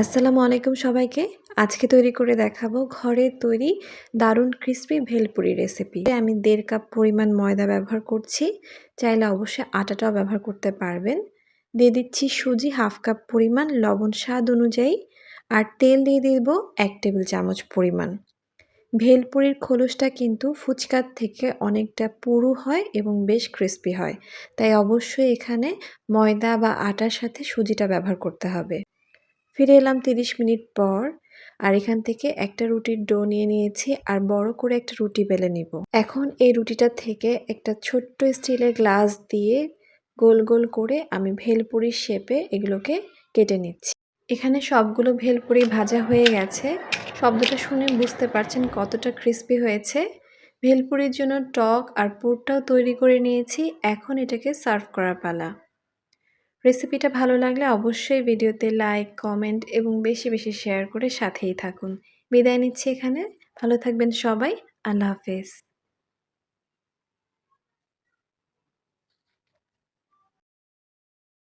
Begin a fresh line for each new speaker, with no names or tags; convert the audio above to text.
আসসালামু আলাইকুম সবাইকে। আজকে তৈরি করে দেখাবো ঘরে তৈরি দারুণ ক্রিসপি ভেলপুরি রেসিপি আমি দেড় কাপ পরিমাণ ময়দা ব্যবহার করছি। চাইলে অবশ্যই আটাটাও ব্যবহার করতে পারবেন। দিয়ে দিচ্ছি সুজি হাফ কাপ পরিমাণ লবণ স্বাদ অনুযায়ী আর তেল দিয়ে দিব এক টেবিল চামচ পরিমাণ। ভেলপুরির খোলসটা কিন্তু ফুচকার থেকে অনেকটা পুরু হয় এবং বেশ ক্রিস্পি হয়। তাই অবশ্যই এখানে ময়দা বা আটার সাথে সুজিটা ব্যবহার করতে হবে। ফিরে এলাম তিরিশ মিনিট পর, আর এখান থেকে একটা রুটির ডো নিয়ে নিয়েছি আর বড় করে একটা রুটি বেলে নিব। এখন এই রুটিটা থেকে একটা ছোট্ট স্টিলের গ্লাস দিয়ে গোল গোল করে আমি ভেলপুরির শেপে এগুলোকে কেটে নিচ্ছি। এখানে সবগুলো ভেলপুরি ভাজা হয়ে গেছে। শব্দটা শুনে বুঝতে পারছেন কতটা ক্রিস্পি হয়েছে। ভেলপুরির জন্য টক আর পুরটাও তৈরি করে নিয়েছি। এখন এটাকে সার্ভ করার পালা। রেসিপিটা ভালো লাগলে অবশ্যই ভিডিওতে লাইক কমেন্ট এবং বেশি বেশি শেয়ার করে সাথেই থাকুন। বিদায় নিচ্ছি এখানে। ভালো থাকবেন সবাই। আল্লাহ হাফেজ।